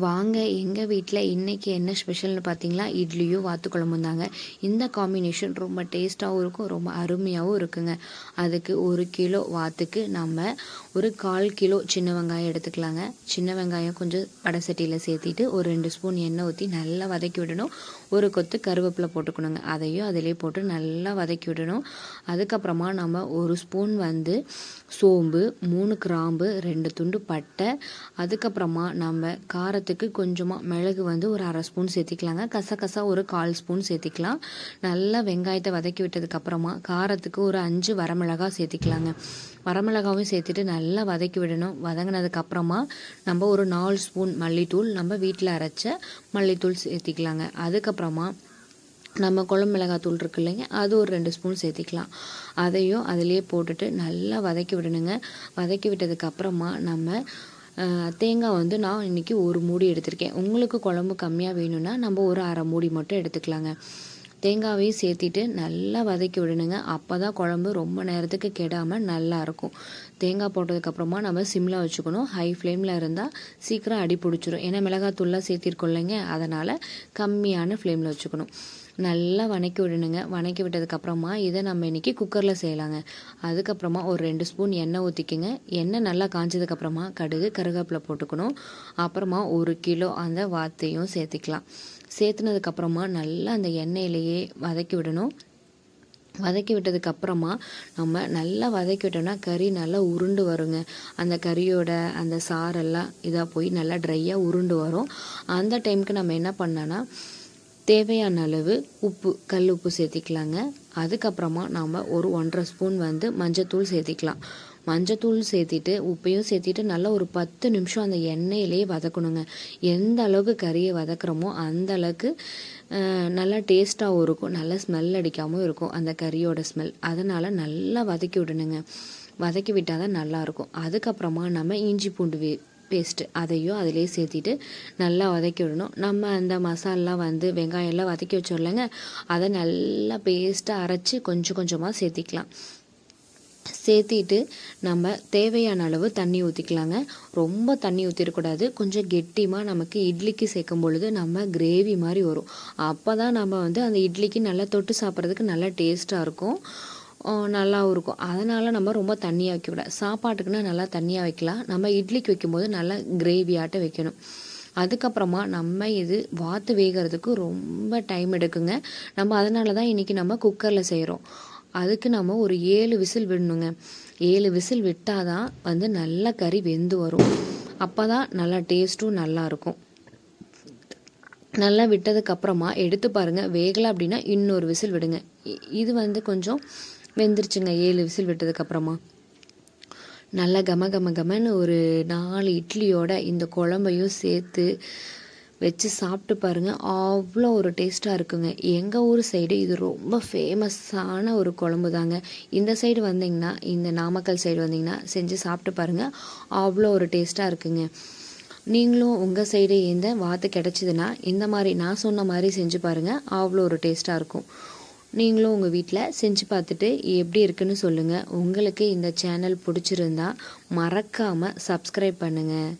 வாங்க எங்கள் வீட்டில் இன்றைக்கி என்ன ஸ்பெஷல்னு பார்த்தீங்களா இட்லியும் வாத்து குழம்பும் தாங்க. இந்த காம்பினேஷன் ரொம்ப டேஸ்ட்டாகவும் இருக்கும் ரொம்ப அருமையாகவும் இருக்குங்க. அதுக்கு ஒரு கிலோ வாத்துக்கு நம்ம ஒரு கால் கிலோ சின்ன வெங்காயம் எடுத்துக்கலாங்க. சின்ன வெங்காயம் கொஞ்சம் வடை சட்டியில் சேர்த்திட்டு ஒரு ரெண்டு ஸ்பூன் எண்ணெய் ஊற்றி நல்லா வதக்கி விடணும். ஒரு கொத்து கருவேப்பிலை போட்டுக்கணுங்க. அதையும் அதிலே போட்டு நல்லா வதக்கி விடணும். அதுக்கப்புறமா நம்ம ஒரு ஸ்பூன் வந்து சோம்பு மூணு கிராம்பு ரெண்டு துண்டு பட்டை. அதுக்கப்புறமா நம்ம காரத்துக்கு கொஞ்சமாக மிளகு வந்து ஒரு அரை ஸ்பூன் சேர்த்திக்கலாங்க. கசகசா ஒரு கால் ஸ்பூன் சேர்த்திக்கலாம். நல்லா வெங்காயத்தை வதக்கி விட்டதுக்கப்புறமா காரத்துக்கு ஒரு அஞ்சு வரமிளகா சேர்த்திக்கலாங்க. வரமிளகாவும் சேர்த்துட்டு நல்லா வதக்கி விடணும். வதங்கினதுக்கப்புறமா நம்ம ஒரு நாலு ஸ்பூன் மல்லித்தூள் நம்ம வீட்டில் அரைச்ச மல்லித்தூள் சேர்த்திக்கலாங்க. அதுக்கப்புறமா நம்ம குழம்பு மிளகாத்தூள் இருக்கு இல்லைங்க அது ஒரு ரெண்டு ஸ்பூன் சேர்த்திக்கலாம். அதையும் அதிலேயே போட்டுட்டு நல்லா வதக்கி விடணுங்க. வதக்கி விட்டதுக்கப்புறமா நம்ம தேங்காய் வந்து நான் இன்றைக்கி ஒரு மூடி எடுத்திருக்கேன். உங்களுக்கு குழம்பு கம்மியாக வேணும்னா நம்ம ஒரு அரை மூடி மட்டும் எடுத்துக்கலாங்க. தேங்காவையும் சேர்த்திட்டு நல்லா வதக்கி விடணுங்க. அப்போ தான் குழம்பு ரொம்ப நேரத்துக்கு கெடாமல் நல்லாயிருக்கும் தேங்காய் போட்டதுக்கப்புறமா நம்ம சிம்மில் வச்சுக்கணும். ஹை ஃப்ளேமில் இருந்தால் சீக்கிரம் அடி பிடிச்சிரும். ஏன்னா மிளகாத்தூள்லாம் சேர்த்திருக்கோம் இல்லைங்க. அதனால் கம்மியான ஃப்ளேமில் வச்சுக்கணும். நல்லா வணக்கி விடணுங்க. வணக்கி விட்டதுக்கப்புறமா இதை நம்ம இன்றைக்கி குக்கரில் செய்யலாங்க. அதுக்கப்புறமா ஒரு ரெண்டு ஸ்பூன் எண்ணெய் ஊற்றிக்கிங்க எண்ணெய் நல்லா காஞ்சதுக்கப்புறமா கடுகு கருவேப்பிலை போட்டுக்கணும். அப்புறமா ஒரு கிலோ அந்த வாத்தையும் சேர்த்திக்கலாம். சேர்த்துனதுக்கப்புறமா நல்லா அந்த எண்ணெயிலேயே வதக்கி விடணும். வதக்கி விட்டதுக்கப்புறமா நம்ம நல்லா வதக்கி விட்டோம்னா கறி நல்லா உருண்டு வருங்க. அந்த கறியோட அந்த சாரெல்லாம் இதாக போய் நல்லா ட்ரையாக உருண்டு வரும். அந்த டைமுக்கு நம்ம என்ன பண்ணோன்னா தேவையான அளவு உப்பு கல் உப்பு சேர்த்திக்கலாங்க. அதுக்கப்புறமா நாம் ஒரு ஒன்றரை ஸ்பூன் வந்து மஞ்சத்தூள் சேர்த்திக்கலாம். மஞ்சத்தூள் சேர்த்திட்டு உப்பையும் சேர்த்திட்டு நல்லா ஒரு பத்து நிமிஷம் அந்த எண்ணெயிலேயே வதக்கணுங்க. எந்த அளவுக்கு கறியை வதக்குறோமோ அந்த அளவுக்கு நல்லா டேஸ்ட்டாகவும் இருக்கும். நல்லா ஸ்மெல் அடிக்காமல் இருக்கும் அந்த கறியோட ஸ்மெல் அதனால் நல்லா வதக்கி விடணுங்க. வதக்கி விட்டால் தான் நல்லாயிருக்கும் அதுக்கப்புறமா நம்ம இஞ்சி பூண்டு வே பேஸ்ட்டு அதையும் அதிலே சேர்த்திட்டு நல்லா வதக்கி விடணும். நம்ம அந்த மசாலெலாம் வந்து வெங்காயம்லாம் வதக்கி வச்சிடலங்க அதை நல்லா பேஸ்ட்டாக அரைச்சி கொஞ்சம் கொஞ்சமாக சேர்த்திக்கலாம். சேர்த்திட்டு நம்ம தேவையான அளவு தண்ணி ஊற்றிக்கலாங்க ரொம்ப தண்ணி ஊற்றிடக்கூடாது கொஞ்சம் கெட்டிமாக நமக்கு இட்லிக்கு சேர்க்கும் பொழுது நம்ம கிரேவி மாதிரி வரும். அப்போ தான் நம்ம வந்து அந்த இட்லிக்கு நல்லா தொட்டு சாப்பிட்றதுக்கு நல்லா டேஸ்ட்டாக இருக்கும். நல்லாவும் இருக்கும். அதனால் நம்ம ரொம்ப தண்ணியாக வைக்கக்கூடாது சாப்பாட்டுக்குன்னா நல்லா தண்ணியாக வைக்கலாம். நம்ம இட்லிக்கு வைக்கும்போது நல்லா கிரேவியாட்ட வைக்கணும். அதுக்கப்புறமா நம்ம இது வாத்து வேகிறதுக்கு ரொம்ப டைம் எடுக்குங்க. நம்ம அதனால தான் இன்றைக்கி நம்ம குக்கரில் செய்கிறோம் அதுக்கு நம்ம ஒரு ஏழு விசில் விடணுங்க. ஏழு விசில் விட்டால் தான் வந்து நல்லா கறி வெந்து வரும். அப்போ தான் நல்லா டேஸ்ட்டும் நல்லாயிருக்கும் நல்லா விட்டதுக்கப்புறமா எடுத்து பாருங்கள் வேகலை அப்படின்னா இன்னொரு விசில் விடுங்க. இது வந்து கொஞ்சம் வெந்துருச்சுங்க. ஏழு விசில் விட்டதுக்கப்புறமா. நல்லா கம கம கமன்னு ஒரு நாலு இட்லியோட இந்த குழம்பையும் சேர்த்து வச்சு சாப்பிட்டு பாருங்கள் அவ்வளோ ஒரு டேஸ்ட்டாக இருக்குங்க. எங்கள் ஊர் சைடு இது ரொம்ப ஃபேமஸான ஒரு குழம்பு தாங்க. இந்த சைடு வந்தீங்கன்னா இந்த நாமக்கல் சைடு வந்தீங்கன்னா செஞ்சு சாப்பிட்டு பாருங்கள் அவ்வளோ ஒரு டேஸ்ட்டாக இருக்குங்க. நீங்களும் உங்கள் சைடு எந்த வாத்து கிடச்சிதுன்னா இந்த மாதிரி நான் சொன்ன மாதிரி செஞ்சு பாருங்கள் அவ்வளோ ஒரு டேஸ்ட்டாக இருக்கும். நீங்களும் உங்கள் வீட்டில் செஞ்சு பார்த்துட்டு எப்படி இருக்குன்னு சொல்லுங்கள் உங்களுக்கு இந்த சேனல் பிடிச்சிருந்தா மறக்காமல் சப்ஸ்கிரைப் பண்ணுங்கள்